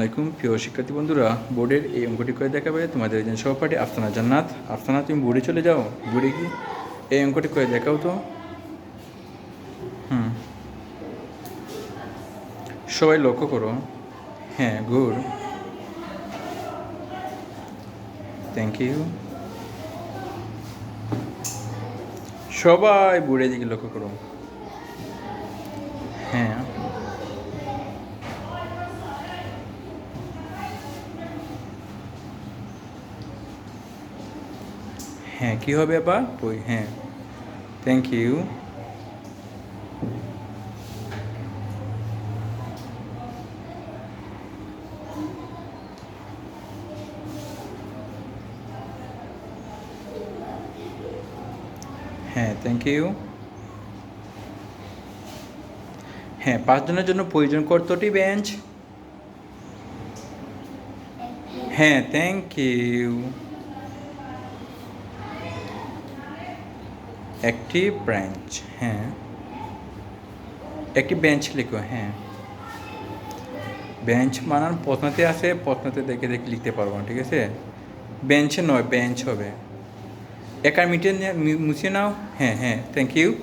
আলাইকুম। প্রিয় শিক্ষার্থী বন্ধুরা, বোর্ডের এই অঙ্কটি করে দেখাবে তোমাদের একজন সহপাঠী আফসানা জান্নাত। আফসানা তুমি বোর্ডে চলে যাও? বোর্ডে কি? এই অঙ্কটি করে দেখাও তো। হুম। সবাই লক্ষ্য করো। হ্যাঁ গুড। থ্যাংক ইউ সবাই বোর্ডের দিকে লক্ষ্য করো। হ্যাঁ। হ্যাঁ কী হবে আবার বই হ্যাঁ থ্যাংক ইউ হ্যাঁ থ্যাংক ইউ হ্যাঁ পাঁচজনের জন্য প্রয়োজন কতটি বেঞ্চ হ্যাঁ থ্যাংক ইউ একটি ব্রাঞ্চ হ্যাঁ। একটি বেঞ্চ লিখো হ্যাঁ। বেঞ্চ মানান প্রশ্নতে আছে প্রশ্নতে দেখে দেখে লিখতে পারব না ঠিক আছে? বেঞ্চ নয় বেঞ্চ হবে। একার মিটে মুছিয়ে নাও হ্যাঁ হ্যাঁ থ্যাংক ইউ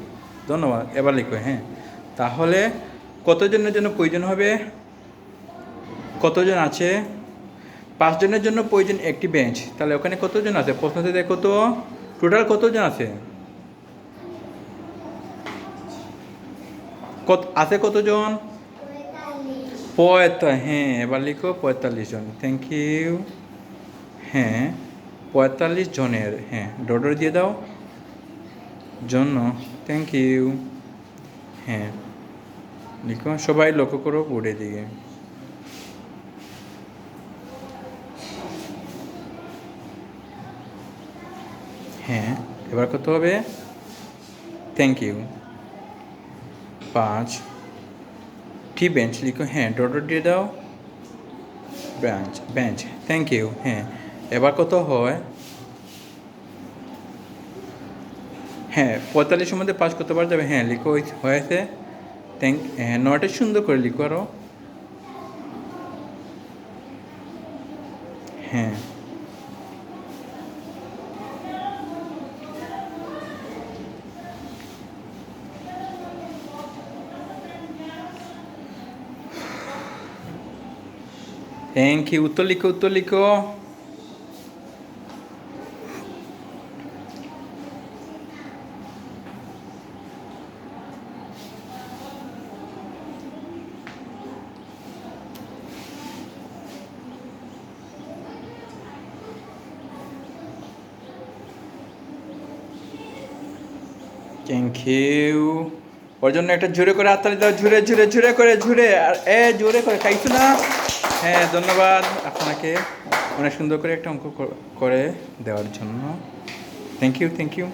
ধন্যবাদ, এবার লিখো হ্যাঁ। তাহলে কতজনের জন্য প্রয়োজন হবে? কতজন আছে? পাঁচজনের জন্য প্রয়োজন একটি বেঞ্চ তাহলে ওখানে কতজন আছে? প্রশ্নতে দেখো তো টোটাল কতজন আছে? কত, আছে কতজন? পঁয়তা হ্যাঁ এবার লিখো পঁয়তাল্লিশ জন। থ্যাংক ইউ হ্যাঁ পঁয়তাল্লিশ জনের হ্যাঁ ডডর দিয়ে দাও। জন্য থ্যাংক ইউ হ্যাঁ লিখো, সবাই লক্ষ্য করো বোর্ডের দিকে। হ্যাঁ এবার কত হবে? থ্যাংক ইউ পাঁচ। টি বেঞ্চ লিখো? হ্যাঁ ডটর দিয়ে দাও। বেঞ্চ বেঞ্চ থ্যাংক ইউ হ্যাঁ। এবার কত হয়? হ্যাঁ পঁয়তাল্লিশের মধ্যে পাঁচ কতবার যাবে। হ্যাঁ লিখো হয়েছে- হয়েছে। থ্যাংক হ্যাঁ নয়টা সুন্দর করে লিখো আরও হ্যাঁ। থ্যাংক ইউ উত্তর লিখো উত্তর লিখো থ্যাংক ইউ ওর জন্য একটা ঝুরে করে হাততালি দাও। ঝুরে ঝুরে ঝুরে করে ঝুরে আর, এ, জোরে করে, খাইছো না? হ্যাঁ ধন্যবাদ আপনাকে অনেক সুন্দর করে একটা অঙ্ক করে দেওয়ার জন্য। Thank you thank you